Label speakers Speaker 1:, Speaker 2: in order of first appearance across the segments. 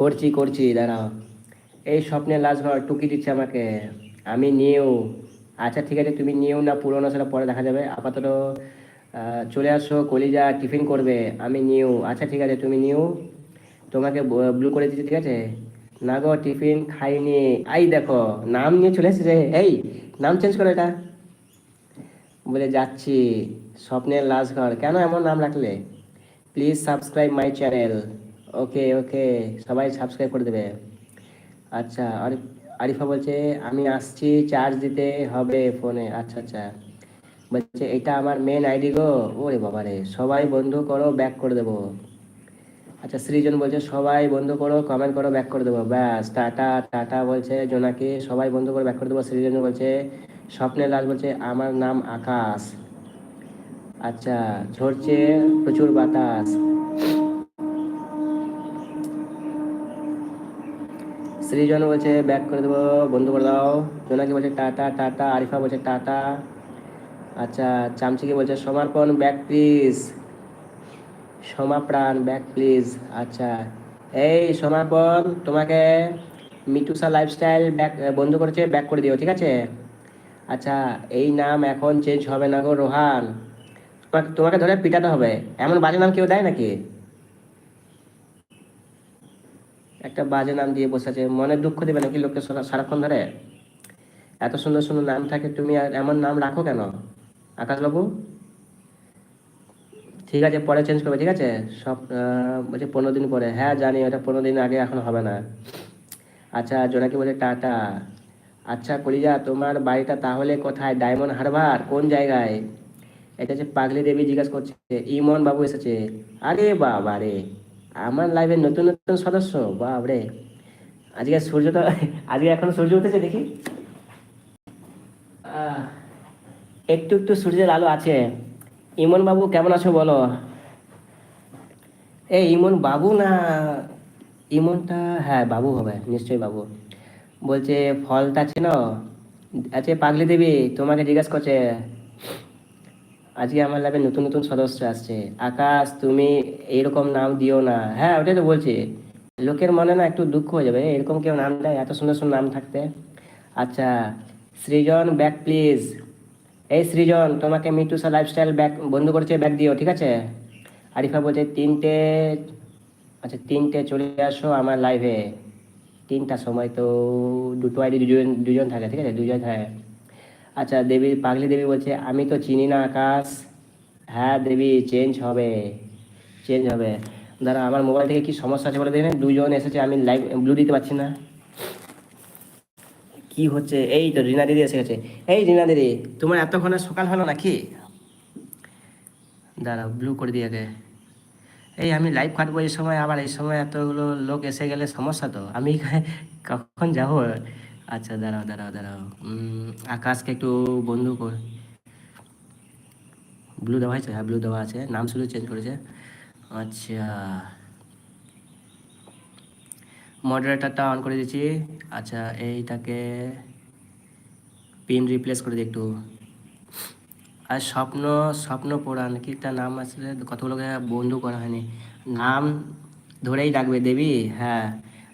Speaker 1: করছি করছি দাঁড়াও এই স্বপ্নের লাশ ঘর টুকি দিচ্ছে আমাকে। আমি নিউ আচ্ছা ঠিক আছে, তুমি নিউ না, পুরোনো, সেটা পরে দেখা যাবে। আপাতত চলে আসো, কলিজা টিফিন করবে। আমি নিউ আচ্ছা ঠিক আছে, তুমি নিউ তোমাকে ব্লু করে দিচ্ছি, ঠিক আছে? না গো, টিফিন খাইনি। আই দেখো, নাম নিয়ে চলে এসেছে। এই, নাম চেঞ্জ করো এটা। বলে, যাচ্ছি। স্বপ্নের লাশ ঘর কেন এমন নাম রাখলে? Please subscribe my channel okay okay সবাই সাবস্ক্রাইব করে দেবে। আচ্ছা আরিফা বলছে, আমি আসছি চার্জ দিতে হবে ফোনে আচ্ছা আচ্ছা। বলছে, এটা আমার মেন আইডি গো। ওরে বাবা রে সবাই বন্ধু করো ব্যাক করে দেবো। আচ্ছা সৃজন বলছে, সবাই বন্ধু করো কমেন্ট করো ব্যাক করে দেবো। ব্যাস, টাটা টাটা বলছে জোনাকি। সবাই বন্ধু করে ব্যাক করে দেবো। সৃজন বলছে স্বপ্নের লাল বলছে, আমার নাম আকাশ। আচ্ছা ঝরছে প্রচুর বাতাস। সৃজন বলছে ব্যাক করে দেবো, বন্ধু করে দাও। জোনাকি বলছে, টাটা টাটা। আরিফা বলছে, টাটা। আচ্ছা চামচিকে বলছে সমর্পণ ব্যাক প্লিজ সমাপ্রাণ ব্যাক প্লিজ আচ্ছা এই সমাপন, তোমাকে মিটুসা লাইফস্টাইল ব্যাক বন্ধ করেছে ব্যাক করে দিও, ঠিক আছে? আচ্ছা এই নাম এখন চেঞ্জ হবে না গো, রোহান। তোমাকে তোমাকে ধরে পিটাতে হবে। এমন বাজে নাম কেউ দেয় নাকি? একটা বাজে নাম দিয়ে বসে আছে। মনে দুঃখ দেবে নাকি লোককে সারাক্ষণ ধরে? এত সুন্দর সুন্দর নাম থাকে, তুমি আর এমন নাম রাখো কেন? আকাশবাবু? ঠিক আছে, পরে চেঞ্জ করবে, ঠিক আছে? সব বলছে পনেরো দিন পরে। হ্যাঁ জানি, ওটা পনেরো দিন আগে, এখন হবে না। আচ্ছা জোনাকি বলে টাটা। আচ্ছা কলিজা, তোমার বাড়িটা তাহলে কোথায়? ডায়মন্ড হারবার, কোন জায়গায়? এটা হচ্ছে পাগলি দেবী জিজ্ঞাসা করছে। ইমন বাবু এসেছে। আরে বাবা রে আমার লাইভের নতুন নতুন সদস্য বাবরে আজকে সূর্যটা আজকে এখন সূর্য উঠেছে, দেখি। একটু একটু সূর্যের আলো আছে। ইমন বাবু, কেমন আছো বলো? এই, ইমন বাবু না? ইমনটা হ্যাঁ বাবু হবে, নিশ্চয়ই বাবু। বলছে, ফলটা ছিল আছে পাগলি দেবী তোমাকে জিজ্ঞাসা করছে। আজকে আমার ল্যাবে নতুন নতুন সদস্য আসছে। আকাশ, তুমি এইরকম নাম দিও না। হ্যাঁ ওটাই তো বলছি। লোকের মনে না একটু দুঃখ হয়ে যাবে। এরকম কেউ নাম দেয়? এত সুন্দর সুন্দর নাম থাকতে। আচ্ছা সৃজন ব্যাক প্লিজ এই সৃজন, তোমাকে মিটুসা লাইফস্টাইল ব্যাক বন্ধ করেছে ব্যাক দিও, ঠিক আছে? আরিফা বলছে, তিনটে আচ্ছা তিনটে চলে আসো আমার লাইভে তিনটা সময় তো দুটো আইডি দুজন দুজন থাকে, ঠিক আছে? দুজন থাকে। আচ্ছা দেবী, পাগলি দেবী বলছে, আমি তো চিনি না আকাশ। হ্যাঁ দেবী চেঞ্জ হবে চেঞ্জ হবে। দাঁড়া আমার মোবাইল থেকে কি সমস্যা আছে বলে দেখেন? দুজন এসেছে, আমি লাইভ ব্লু দিতে পারছি না। কি হচ্ছে? এই তো রিনা দিদি এসে গেছে। এই রিনা দিদি, তোমার এতক্ষণে সকাল হলো নাকি? দাঁড়া ব্লু করে দিয়ে আগে। এই আমি লাইভ কাটবো এই সময়, আবার এই সময় এতগুলো লোক এসে গেলে সমস্যা তো। আমি কখন যাব? আচ্ছা দাঁড়াও দাঁড়াও দাঁড়াও। আকাশকে একটু বন্ধু কর। ব্লু দেওয়া হয়েছে? হ্যাঁ ব্লু দেওয়া আছে। নাম শুধু চেঞ্জ করেছে। আচ্ছা। মডারেটারটা অন করে দিয়েছি আচ্ছা এইটাকে পিন রিপ্লেস করে দিই একটু। আর স্বপ্ন স্বপ্ন পুরাণ, কি একটা নাম আসলে কতগুলোকে বন্ধু করা হয়নি। নাম ধরেই ডাকবে দেবী? হ্যাঁ।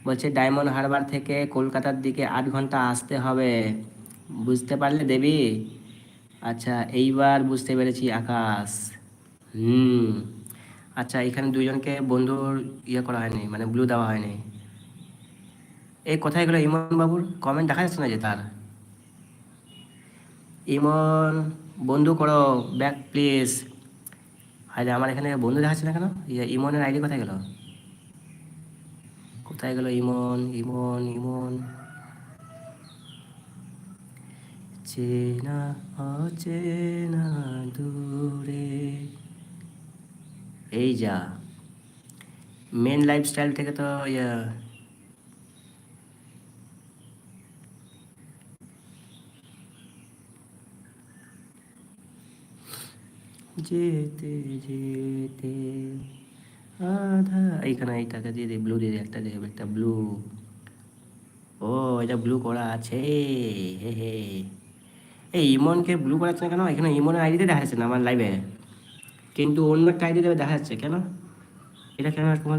Speaker 1: বলছে ডায়মন্ড হারবার থেকে কলকাতার দিকে আট ঘণ্টা আসতে হবে। বুঝতে পারলে দেবী? আচ্ছা এইবার বুঝতে পেরেছি আকাশ। হুম। আচ্ছা এখানে দুজনকে বন্ধুর ইয়ে করা হয়নি মানে ব্লু দেওয়া হয়নি। এই কোথায় গেলো ইমন বাবুর কমেন্ট দেখা যাচ্ছে না যে তার। ইমন বন্ধু করো ব্যাক প্লিজ আরে আমার এখানে বন্ধু দেখাচ্ছে না কেন? ইয়ে, ইমনের আইডি কোথায় গেল? কোথায় গেল ইমন ইমন ইমন? চেনা অচেনা দূরে। এই যা। মেন লাইফস্টাইল থেকে তো যেতে যেতে। আধা, এইখানে এইটাকে দিয়ে দে ব্লু দিয়ে দে, একটা দিয়ে একটা ব্লু ও, এটা ব্লু করা আছে, হে হে। এই, ইমনকে ব্লু করাচ্ছে না কেন? এখানে ইমনের আইডিতে দেখা যাচ্ছে না আমার লাইভে কিন্তু অন্য একটা আইডিতে দেখা যাচ্ছে কেন? এটা কেন এরকম